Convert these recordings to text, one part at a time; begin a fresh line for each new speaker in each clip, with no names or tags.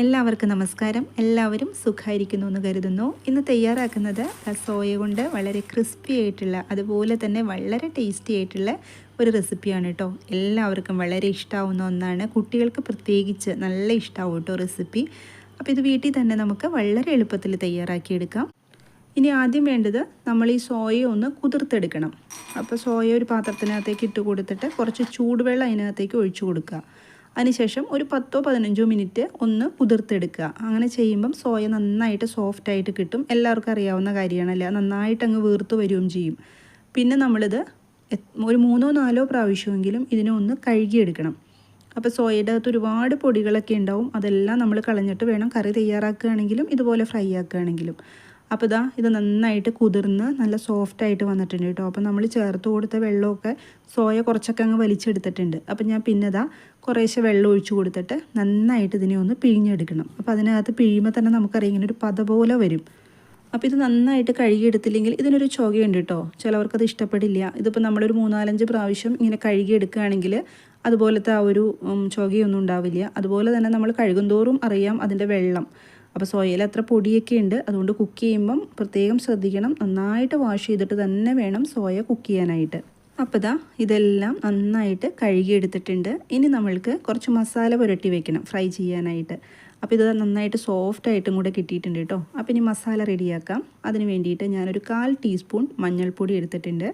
എല്ലാവർക്കും നമസ്കാരം. എല്ലാവരും സുഖമായിരിക്കുന്നു എന്ന് കരുതുന്നു. ഇന്ന് തയ്യാറാക്കുന്നത് സോയ കൊണ്ട് വളരെ ക്രിസ്പി ആയിട്ടുള്ള അതുപോലെ തന്നെ വളരെ ടേസ്റ്റി ആയിട്ടുള്ള ഒരു റെസിപ്പിയാണ് കേട്ടോ. എല്ലാവർക്കും വളരെ ഇഷ്ടമാവുന്ന ഒന്നാണ്. കുട്ടികൾക്ക് പ്രത്യേകിച്ച് നല്ല ഇഷ്ടമാവും കേട്ടോ റെസിപ്പി. അപ്പോൾ ഇത് വീട്ടിൽ തന്നെ നമുക്ക് വളരെ എളുപ്പത്തിൽ തയ്യാറാക്കിയെടുക്കാം. ഇനി ആദ്യം വേണ്ടത് നമ്മൾ ഈ സോയ ഒന്ന് കുതിർത്തെടുക്കണം. അപ്പോൾ സോയ ഒരു പാത്രത്തിനകത്തേക്ക് ഇട്ട് കൊടുത്തിട്ട് കുറച്ച് ചൂടുവെള്ളം അതിനകത്തേക്ക് ഒഴിച്ചു കൊടുക്കുക. അതിനുശേഷം ഒരു പത്തോ പതിനഞ്ചോ മിനിറ്റ് ഒന്ന് കുതിർത്തെടുക്കുക. അങ്ങനെ ചെയ്യുമ്പം സോയ നന്നായിട്ട് സോഫ്റ്റ് ആയിട്ട് കിട്ടും. എല്ലാവർക്കും അറിയാവുന്ന കാര്യമാണല്ലേ? നന്നായിട്ട് അങ്ങ് വീർത്ത് വരികയും ചെയ്യും. പിന്നെ നമ്മളിത് ഒരു മൂന്നോ നാലോ പ്രാവശ്യമെങ്കിലും ഇതിനെ ഒന്ന് കഴുകിയെടുക്കണം. അപ്പോൾ സോയയുടെ അകത്ത് ഒരുപാട് പൊടികളൊക്കെ ഉണ്ടാവും. അതെല്ലാം നമ്മൾ കളഞ്ഞിട്ട് വേണം കറി തയ്യാറാക്കുകയാണെങ്കിലും ഇതുപോലെ ഫ്രൈ ആക്കുകയാണെങ്കിലും. അപ്പോൾ ഇതാ ഇത് നന്നായിട്ട് കുതിർന്ന് നല്ല സോഫ്റ്റ് ആയിട്ട് വന്നിട്ടുണ്ട് കേട്ടോ. അപ്പോൾ നമ്മൾ ചേർത്ത് കൊടുത്ത വെള്ളമൊക്കെ സോയ കുറച്ചൊക്കെ അങ്ങ് വലിച്ചെടുത്തിട്ടുണ്ട്. അപ്പോൾ ഞാൻ പിന്നെ ഇതാ കുറേശ്ശെ വെള്ളം ഒഴിച്ചു കൊടുത്തിട്ട് നന്നായിട്ട് ഇതിനെ ഒന്ന് പിഴിഞ്ഞെടുക്കണം. അപ്പോൾ അതിനകത്ത് പിഴിയുമ്പോൾ തന്നെ നമുക്കറിയാം ഇങ്ങനെ ഒരു പത പോലെ വരും. അപ്പോൾ ഇത് നന്നായിട്ട് കഴുകിയെടുത്തില്ലെങ്കിൽ ഇതിനൊരു ചുകയുണ്ട് കേട്ടോ. ചിലവർക്കത് ഇഷ്ടപ്പെടില്ല. ഇതിപ്പോൾ നമ്മളൊരു മൂന്നാലഞ്ച് പ്രാവശ്യം ഇങ്ങനെ കഴുകിയെടുക്കുകയാണെങ്കിൽ അതുപോലത്തെ ആ ഒരു ചുകയൊന്നും ഉണ്ടാവില്ല. അതുപോലെ തന്നെ നമ്മൾ കഴുകുന്തോറും അറിയാം അതിന്റെ വെള്ളം. അപ്പോൾ സോയയിൽ അത്ര പൊടിയൊക്കെ ഉണ്ട്. അതുകൊണ്ട് കുക്ക് ചെയ്യുമ്പം പ്രത്യേകം ശ്രദ്ധിക്കണം. നന്നായിട്ട് വാഷ് ചെയ്തിട്ട് തന്നെ വേണം സോയ കുക്ക് ചെയ്യാനായിട്ട്. അപ്പോൾ ഇതാ ഇതെല്ലാം നന്നായിട്ട് കഴുകിയെടുത്തിട്ടുണ്ട്. ഇനി നമ്മൾക്ക് കുറച്ച് മസാല പുരട്ടി വെക്കണം ഫ്രൈ ചെയ്യാനായിട്ട്. അപ്പോൾ ഇത് നന്നായിട്ട് സോഫ്റ്റ് ആയിട്ടും കൂടെ കിട്ടിയിട്ടുണ്ട് കേട്ടോ. അപ്പോൾ ഇനി മസാല റെഡിയാക്കാം അതിന് വേണ്ടിയിട്ട് ഞാനൊരു കാൽ ടീസ്പൂൺ മഞ്ഞൾപ്പൊടി എടുത്തിട്ടുണ്ട്.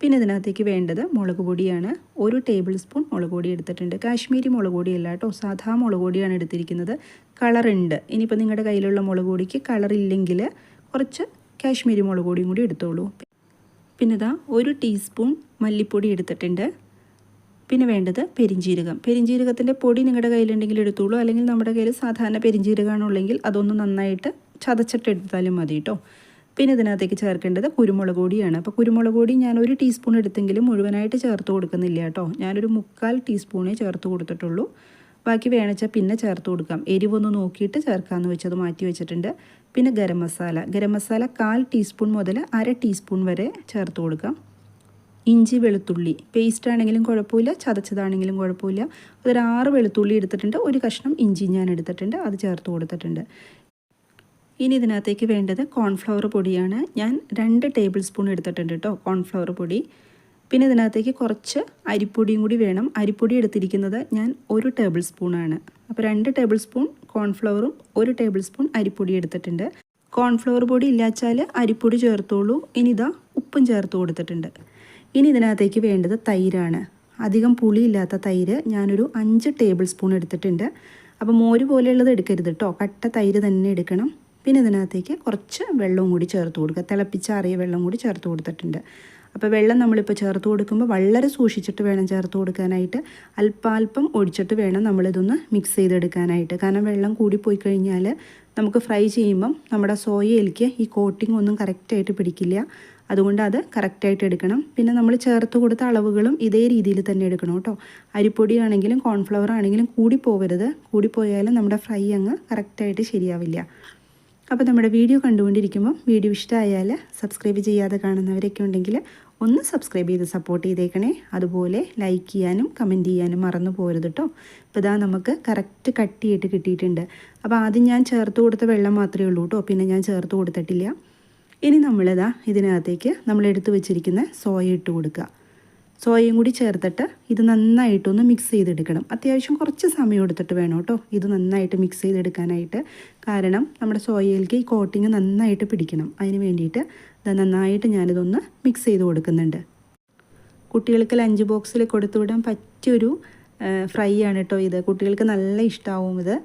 പിന്നെ ഇതിനകത്തേക്ക് വേണ്ടത് മുളക് പൊടിയാണ്. ഒരു ടേബിൾ സ്പൂൺ മുളക് പൊടി എടുത്തിട്ടുണ്ട്. കാശ്മീരി മുളക് പൊടിയല്ല കേട്ടോ. സാധാ മുളക് പൊടിയാണ് എടുത്തിരിക്കുന്നത്. കളറുണ്ട് ഇനിയിപ്പോൾ നിങ്ങളുടെ കയ്യിലുള്ള മുളക് പൊടിക്ക് കളറില്ലെങ്കിൽ കുറച്ച് കാശ്മീരി മുളക് പൊടിയും കൂടി എടുത്തോളൂ. പിന്നെ ഇതാ ഒരു ടീസ്പൂൺ മല്ലിപ്പൊടി എടുത്തിട്ടുണ്ട്. പിന്നെ വേണ്ടത് പെരിഞ്ചീരകം. പെരിഞ്ചീരകത്തിന്റെ പൊടി നിങ്ങളുടെ കയ്യിലുണ്ടെങ്കിൽ എടുത്തോളൂ. അല്ലെങ്കിൽ നമ്മുടെ കയ്യിൽ സാധാരണ പെരിഞ്ചീരകമാണുള്ളെങ്കിൽ അതൊന്ന് നന്നായിട്ട് ചതച്ചിട്ട് എടുത്താലും മതി കേട്ടോ. പിന്നെ ഇതിനകത്തേക്ക് ചേർക്കേണ്ടത് കുരുമുളക് പൊടിയാണ്. അപ്പോൾ കുരുമുളക് പൊടി ഞാൻ ഒരു ടീസ്പൂൺ എടുത്തെങ്കിലും മുഴുവനായിട്ട് ചേർത്ത് കൊടുക്കുന്നില്ല കേട്ടോ. ഞാനൊരു മുക്കാൽ ടീസ്പൂണേ ചേർത്ത് കൊടുത്തിട്ടുള്ളൂ. ബാക്കി വേണച്ചാൽ പിന്നെ ചേർത്ത് കൊടുക്കാം. എരിവൊന്ന് നോക്കിയിട്ട് ചേർക്കാമെന്ന് വെച്ചത് മാറ്റി വെച്ചിട്ടുണ്ട്. പിന്നെ ഗരം മസാല. ഗരം മസാല കാൽ ടീസ്പൂൺ മുതൽ അര ടീസ്പൂൺ വരെ ചേർത്ത് കൊടുക്കാം. ഇഞ്ചി വെളുത്തുള്ളി. പേസ്റ്റ് ആണെങ്കിലും കുഴപ്പമില്ല. ചതച്ചതാണെങ്കിലും കുഴപ്പമില്ല. ഒരു ആറ് വെളുത്തുള്ളി എടുത്തിട്ടുണ്ട്. ഒരു കഷ്ണം ഇഞ്ചി ഞാൻ എടുത്തിട്ടുണ്ട്. അത് ചേർത്ത് കൊടുത്തിട്ടുണ്ട്. ഇനി ഇതിനകത്തേക്ക് വേണ്ടത് കോൺഫ്ലവർ പൊടിയാണ്. ഞാൻ രണ്ട് ടേബിൾ സ്പൂൺ എടുത്തിട്ടുണ്ട് കേട്ടോ കോൺഫ്ലവർ പൊടി. പിന്നെ ഇതിനകത്തേക്ക് കുറച്ച് അരിപ്പൊടിയും കൂടി വേണം. അരിപ്പൊടി എടുത്തിരിക്കുന്നത് ഞാൻ ഒരു ടേബിൾ സ്പൂണാണ് അപ്പോൾ രണ്ട് ടേബിൾ സ്പൂൺ കോൺഫ്ലവറും ഒരു ടേബിൾ സ്പൂൺ അരിപ്പൊടി എടുത്തിട്ടുണ്ട്. കോൺഫ്ലവർ പൊടി ഇല്ലാച്ചാൽ അരിപ്പൊടി ചേർത്തോളൂ. ഇനി ഇതാ ഉപ്പും ചേർത്ത് കൊടുത്തിട്ടുണ്ട്. ഇനി ഇതിനകത്തേക്ക് വേണ്ടത് തൈരാണ്. അധികം പുളിയില്ലാത്ത തൈര് ഞാനൊരു അഞ്ച് ടേബിൾ സ്പൂൺ എടുത്തിട്ടുണ്ട്. അപ്പോൾ മോര് പോലെയുള്ളത് എടുക്കരുത് കേട്ടോ കട്ട തൈര് തന്നെ എടുക്കണം. പിന്നെ ഇതിനകത്തേക്ക് കുറച്ച് വെള്ളവും കൂടി ചേർത്ത് കൊടുക്കുക. തിളപ്പിച്ചാറിയ വെള്ളം കൂടി ചേർത്ത് കൊടുത്തിട്ടുണ്ട്. അപ്പോൾ വെള്ളം നമ്മളിപ്പോൾ ചേർത്ത് കൊടുക്കുമ്പോൾ വളരെ സൂക്ഷിച്ചിട്ട് വേണം ചേർത്ത് കൊടുക്കാനായിട്ട്. അല്പാൽപ്പം ഒഴിച്ചിട്ട് വേണം നമ്മളിതൊന്ന് മിക്സ് ചെയ്തെടുക്കാനായിട്ട്. കാരണം വെള്ളം കൂടിപ്പോയി കഴിഞ്ഞാൽ നമുക്ക് ഫ്രൈ ചെയ്യുമ്പം നമ്മുടെ സോയയിലേക്ക് ഈ കോട്ടിംഗ് ഒന്നും കറക്റ്റായിട്ട് പിടിക്കില്ല. അതുകൊണ്ട് അത് കറക്റ്റായിട്ട് എടുക്കണം. പിന്നെ നമ്മൾ ചേർത്ത് കൊടുത്ത അളവുകളും ഇതേ രീതിയിൽ തന്നെ എടുക്കണം കേട്ടോ. അരിപ്പൊടി ആണെങ്കിലും കോൺഫ്ലവർ ആണെങ്കിലും കൂടി പോകരുത് കൂടിപ്പോയാലും നമ്മുടെ ഫ്രൈ അങ്ങ് കറക്റ്റായിട്ട് ശരിയാവില്ല. അപ്പോൾ നമ്മുടെ വീഡിയോ കണ്ടുകൊണ്ടിരിക്കുമ്പോൾ വീഡിയോ ഇഷ്ടമായാൽ സബ്സ്ക്രൈബ് ചെയ്യാതെ കാണുന്നവരൊക്കെ ഉണ്ടെങ്കിൽ ഒന്ന് സബ്സ്ക്രൈബ് ചെയ്ത് സപ്പോർട്ട് ചെയ്തേക്കണേ. അതുപോലെ ലൈക്ക് ചെയ്യാനും കമന്റ് ചെയ്യാനും മറന്നു പോരുത് കേട്ടോ അപ്പോൾ ഇതാ നമുക്ക് കറക്റ്റ് കട്ടിയായിട്ട് കിട്ടിയിട്ടുണ്ട്. അപ്പോൾ ആദ്യം ഞാൻ ചേർത്ത് കൊടുത്ത വെള്ളം മാത്രമേ ഉള്ളൂ കേട്ടോ പിന്നെ ഞാൻ ചേർത്ത് കൊടുത്തിട്ടില്ല. ഇനി നമ്മളിതാ ഇതിനകത്തേക്ക് നമ്മൾ എടുത്തു വെച്ചിരിക്കുന്ന സോയ ഇട്ട് കൊടുക്കുക സോയയും കൂടി ചേർത്തിട്ട് ഇത് നന്നായിട്ടൊന്ന് മിക്സ് ചെയ്തെടുക്കണം. അത്യാവശ്യം കുറച്ച് സമയം എടുത്തിട്ട് വേണം കേട്ടോ ഇത് നന്നായിട്ട് മിക്സ് ചെയ്തെടുക്കാനായിട്ട്. കാരണം നമ്മുടെ സോയയിലേക്ക് ഈ കോട്ടിങ് നന്നായിട്ട് പിടിക്കണം. അതിന് വേണ്ടിയിട്ട് ഇത് നന്നായിട്ട് ഞാനിതൊന്ന് മിക്സ് ചെയ്ത് കൊടുക്കുന്നുണ്ട്. കുട്ടികൾക്ക് ലഞ്ച് ബോക്സിൽ കൊടുത്തുവിടാൻ പറ്റിയൊരു ഫ്രൈ ആണ് കേട്ടോ ഇത്. കുട്ടികൾക്ക് നല്ല ഇഷ്ടമാവും ഇത്.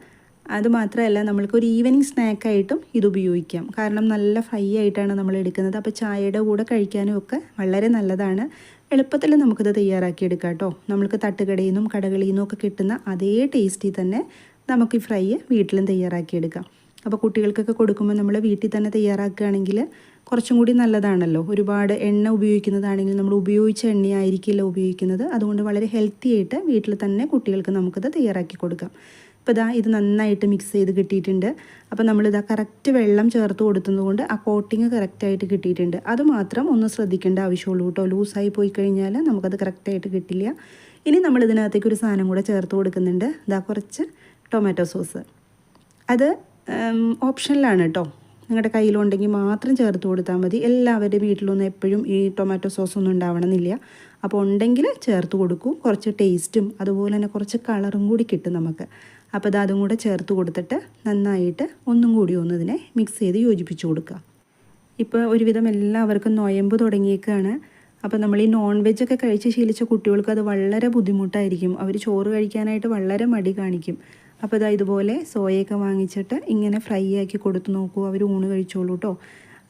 അതുമാത്രമല്ല നമ്മൾക്ക് ഒരു ഈവനിങ് സ്നാക്കായിട്ടും ഇത് ഉപയോഗിക്കാം. കാരണം നല്ല ഫ്രൈ ആയിട്ടാണ് നമ്മൾ എടുക്കുന്നത്. അപ്പോൾ ചായയുടെ കൂടെ കഴിക്കാനും ഒക്കെ വളരെ നല്ലതാണ്. എളുപ്പത്തിൽ നമുക്കിത് തയ്യാറാക്കിയെടുക്കാം കേട്ടോ നമ്മൾക്ക് തട്ടുകടയിൽ നിന്നും കടകളിൽ നിന്നും ഒക്കെ കിട്ടുന്ന അതേ ടേസ്റ്റിൽ തന്നെ നമുക്ക് ഈ ഫ്രൈ വീട്ടിലും തയ്യാറാക്കിയെടുക്കാം. അപ്പോൾ കുട്ടികൾക്കൊക്കെ കൊടുക്കുമ്പോൾ നമ്മൾ വീട്ടിൽ തന്നെ തയ്യാറാക്കുകയാണെങ്കിൽ കുറച്ചും കൂടി നല്ലതാണല്ലോ. ഒരുപാട് എണ്ണ ഉപയോഗിക്കുന്നതാണെങ്കിൽ നമ്മൾ ഉപയോഗിച്ച എണ്ണയായിരിക്കില്ല ഉപയോഗിക്കുന്നത്. അതുകൊണ്ട് വളരെ ഹെൽത്തി ആയിട്ട് വീട്ടിൽ തന്നെ കുട്ടികൾക്ക് നമുക്കത് തയ്യാറാക്കി കൊടുക്കാം. ഇപ്പോൾ ഇതാ ഇത് നന്നായിട്ട് മിക്സ് ചെയ്ത് കിട്ടിയിട്ടുണ്ട്. അപ്പോൾ നമ്മളിതാ കറക്റ്റ് വെള്ളം ചേർത്ത് കൊടുത്തതുകൊണ്ട് ആ കോട്ടിങ് കറക്റ്റായിട്ട് കിട്ടിയിട്ടുണ്ട്. അത് മാത്രം ഒന്ന് ശ്രദ്ധിക്കേണ്ട ആവശ്യമുള്ളൂ കേട്ടോ. ലൂസായി പോയി കഴിഞ്ഞാൽ നമുക്കത് കറക്റ്റായിട്ട് കിട്ടില്ല. ഇനി നമ്മൾ ഇതിനകത്തേക്ക് ഒരു സാധനം കൂടെ ചേർത്ത് കൊടുക്കുന്നുണ്ട്. ഇതാ കുറച്ച് ടൊമാറ്റോ സോസ് അത് ഓപ്ഷനിലാണ് കേട്ടോ. നിങ്ങളുടെ കയ്യിലുണ്ടെങ്കിൽ മാത്രം ചേർത്ത് കൊടുത്താൽ മതി. എല്ലാവരുടെ വീട്ടിലൊന്നും എപ്പോഴും ഈ ടൊമാറ്റോ സോസ് ഒന്നും ഉണ്ടാവണമെന്നില്ല. അപ്പോൾ ഉണ്ടെങ്കിൽ ചേർത്ത് കൊടുക്കും. കുറച്ച് ടേസ്റ്റും അതുപോലെ തന്നെ കുറച്ച് കളറും കൂടി കിട്ടും നമുക്ക്. അപ്പോൾ അത് കൂടെ ചേർത്ത് കൊടുത്തിട്ട് നന്നായിട്ട് ഒന്നും കൂടി ഒന്ന് ഇതിനെ മിക്സ് ചെയ്ത് യോജിപ്പിച്ച് കൊടുക്കുക. ഇപ്പോൾ ഒരുവിധം എല്ലാവർക്കും നൊയമ്പ് തുടങ്ങിയേക്കാണ്. അപ്പോൾ നമ്മൾ ഈ നോൺ വെജൊക്കെ കഴിച്ച് ശീലിച്ച കുട്ടികൾക്ക് അത് വളരെ ബുദ്ധിമുട്ടായിരിക്കും. അവർ ചോറ് കഴിക്കാനായിട്ട് വളരെ മടി കാണിക്കും. അപ്പോൾ ഇതാ ഇതുപോലെ സോയയൊക്കെ വാങ്ങിച്ചിട്ട് ഇങ്ങനെ ഫ്രൈ ആക്കി കൊടുത്ത് നോക്കൂ അവർ ഊണ് കഴിച്ചോളൂ കേട്ടോ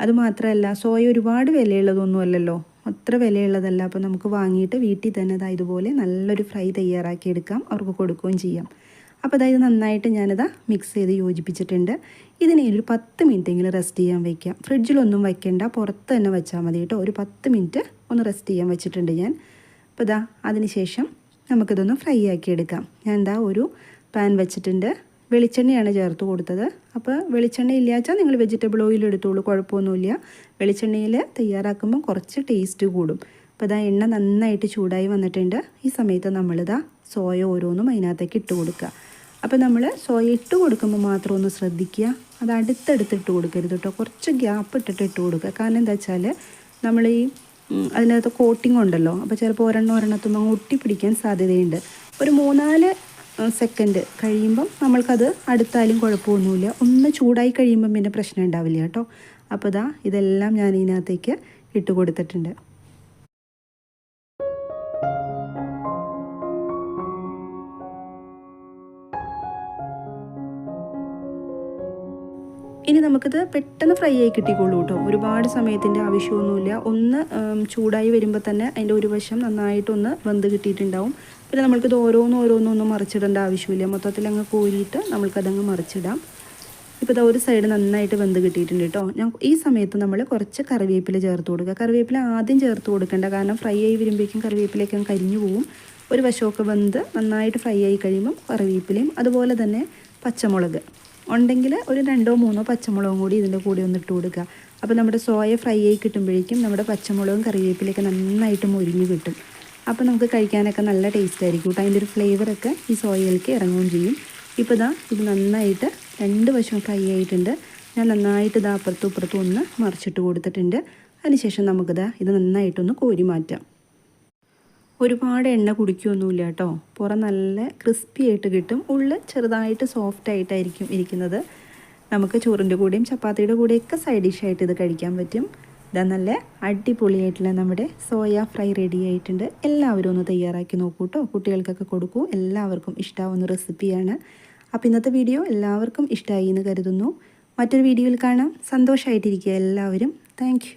അതുമാത്രമല്ല സോയ ഒരുപാട് വിലയുള്ളതൊന്നും അല്ലല്ലോ. അത്ര വിലയുള്ളതല്ല. അപ്പോൾ നമുക്ക് വാങ്ങിയിട്ട് വീട്ടിൽ തന്നെ ഇതാ ഇതുപോലെ നല്ലൊരു ഫ്രൈ തയ്യാറാക്കി എടുക്കാം അവർക്ക് കൊടുക്കുകയും ചെയ്യാം. അപ്പോൾ അതായത് നന്നായിട്ട് ഞാനത് മിക്സ് ചെയ്ത് യോജിപ്പിച്ചിട്ടുണ്ട്. ഇതിനെ ഒരു പത്ത് മിനിറ്റെങ്കിലും റെസ്റ്റ് ചെയ്യാൻ വയ്ക്കാം ഫ്രിഡ്ജിലൊന്നും വയ്ക്കേണ്ട പുറത്ത് തന്നെ വെച്ചാൽ മതി കേട്ടോ. ഒരു പത്ത് മിനിറ്റ് ഒന്ന് റെസ്റ്റ് ചെയ്യാൻ വെച്ചിട്ടുണ്ട് ഞാൻ. അപ്പോൾ ഇതാ അതിന് ശേഷം നമുക്കിതൊന്ന് ഫ്രൈ ആക്കി എടുക്കാം. ഞാൻ എന്താ ഒരു പാൻ വെച്ചിട്ടുണ്ട്. വെളിച്ചെണ്ണയാണ് ചേർത്ത് കൊടുത്തത്. അപ്പോൾ വെളിച്ചെണ്ണ ഇല്ലാച്ചാൽ നിങ്ങൾ വെജിറ്റബിൾ ഓയിൽ എടുത്തോളൂ. കുഴപ്പമൊന്നുമില്ല. വെളിച്ചെണ്ണയിൽ തയ്യാറാക്കുമ്പോൾ കുറച്ച് ടേസ്റ്റ് കൂടും. അപ്പോൾ ഇതാ എണ്ണ നന്നായിട്ട് ചൂടായി വന്നിട്ടുണ്ട്. ഈ സമയത്ത് നമ്മളിതാ സോയ ഓരോന്നും അതിനകത്തേക്ക് ഇട്ട് കൊടുക്കുക. അപ്പോൾ നമ്മൾ സോയ ഇട്ട് കൊടുക്കുമ്പോൾ മാത്രം ഒന്ന് ശ്രദ്ധിക്കുക. അത് അടുത്തടുത്ത് ഇട്ട് കൊടുക്കരുത് കേട്ടോ കുറച്ച് ഗ്യാപ്പ് ഇട്ടിട്ട് ഇട്ട് കൊടുക്കുക. കാരണം എന്താ വെച്ചാൽ നമ്മൾ ഈ അതിനകത്ത് കോട്ടിംഗ് ഉണ്ടല്ലോ. അപ്പോൾ ചിലപ്പോൾ ഒരെണ്ണം ഒരെണ്ണത്തുമ്പോൾ ഒട്ടി പിടിക്കാൻ സാധ്യതയുണ്ട്. ഒരു മൂന്നാൽ സെക്കൻഡ് കഴിയുമ്പം നമ്മൾക്കത് അടുത്താലും കുഴപ്പമൊന്നുമില്ല. ഒന്ന് ചൂടായി കഴിയുമ്പം പിന്നെ പ്രശ്നം ഉണ്ടാവില്ല കേട്ടോ അപ്പോൾ ഇതാ ഇതെല്ലാം ഞാൻ ഇതിനകത്തേക്ക് ഇട്ട് കൊടുത്തിട്ടുണ്ട്. ഇനി നമുക്കിത് പെട്ടെന്ന് ഫ്രൈ ആയി കിട്ടിക്കോളൂ കേട്ടോ. ഒരുപാട് സമയത്തിന്റെ ആവശ്യമൊന്നുമില്ല. ഒന്ന് ചൂടായി വരുമ്പോൾ തന്നെ അതിന്റെ ഒരു വശം നന്നായിട്ടൊന്ന് വെന്ത് കിട്ടിയിട്ടുണ്ടാവും. പിന്നെ നമ്മൾക്കിത് ഓരോന്നും ഓരോന്നും മറിച്ചിടേണ്ട ആവശ്യമില്ല. മൊത്തത്തിൽ അങ്ങ് കോരിയിട്ട് നമ്മൾക്കതങ്ങ് മറിച്ചിടാം. ഇപ്പോൾ ഇതാ ഒരു സൈഡ് നന്നായിട്ട് വെന്ത് കിട്ടിയിട്ടുണ്ട് കേട്ടോ. ഞാൻ ഈ സമയത്ത് നമ്മൾ കുറച്ച് കറിവേപ്പില ചേർത്ത് കൊടുക്കുക. കറിവേപ്പില ആദ്യം ചേർത്ത് കൊടുക്കേണ്ട കാരണം ഫ്രൈ ആയി വരുമ്പോഴേക്കും കറിവേപ്പിലേക്ക് കരിഞ്ഞു പോവും. ഒരു വശമൊക്കെ വെന്ത് നന്നായിട്ട് ഫ്രൈ ആയി കഴിയുമ്പം കറിവേപ്പിലയും അതുപോലെ തന്നെ പച്ചമുളക്. ഉണ്ടെങ്കിൽ ഒരു രണ്ടോ മൂന്നോ പച്ചമുളകും കൂടി ഇതിന്റെ കൂടെ ഒന്ന് ഇട്ട് കൊടുക്കുക. അപ്പോൾ നമ്മുടെ സോയ ഫ്രൈ ആയി കിട്ടുമ്പോഴേക്കും നമ്മുടെ പച്ചമുളകും കറിവേപ്പിലൊക്കെ നന്നായിട്ട് മുരിഞ്ഞ് കിട്ടും. അപ്പോൾ നമുക്ക് കഴിക്കാനൊക്കെ നല്ല ടേസ്റ്റ് ആയിരിക്കും കേട്ടോ. അതിന്റെ ഒരു ഫ്ലേവറൊക്കെ ഈ സോയയിലേക്ക് ഇറങ്ങുകയും ചെയ്യും. ഇപ്പോൾ ഇതാ ഇത് നന്നായിട്ട് രണ്ട് വശവും ഫ്രൈ ആയിട്ടുണ്ട്. ഞാൻ നന്നായിട്ട് ഇതാ അപ്പുറത്തും ഇപ്പുറത്തും ഒന്ന് മറിച്ചിട്ട് കൊടുത്തിട്ടുണ്ട്. അതിനുശേഷം നമുക്കിതാ ഇത് നന്നായിട്ടൊന്ന് കോരി മാറ്റാം. ഒരുപാട് എണ്ണ കുടിക്കുകയൊന്നുമില്ല കേട്ടോ. പുറം നല്ല ക്രിസ്പി ആയിട്ട് കിട്ടും. ഉള്ളിൽ ചെറുതായിട്ട് സോഫ്റ്റ് ആയിട്ടായിരിക്കും ഇരിക്കുന്നത്. നമുക്ക് ചോറിന്റെ കൂടെയും ചപ്പാത്തിയുടെ കൂടെയൊക്കെ സൈഡ് ഡിഷായിട്ട് ഇത് കഴിക്കാൻ പറ്റും. ഇതാ നല്ല അടിപൊളിയായിട്ടുള്ള നമ്മുടെ സോയ ഫ്രൈ റെഡി ആയിട്ടുണ്ട്. എല്ലാവരും ഒന്ന് തയ്യാറാക്കി നോക്കൂ കേട്ടോ. കുട്ടികൾക്കൊക്കെ കൊടുക്കൂ. എല്ലാവർക്കും ഇഷ്ടമാവുന്ന റെസിപ്പിയാണ് അപ്പോൾ ഇന്നത്തെ വീഡിയോ എല്ലാവർക്കും ഇഷ്ടമായി എന്ന് കരുതുന്നു. മറ്റൊരു വീഡിയോയിൽ കാണാം. സന്തോഷമായിട്ടിരിക്കുക എല്ലാവരും. താങ്ക്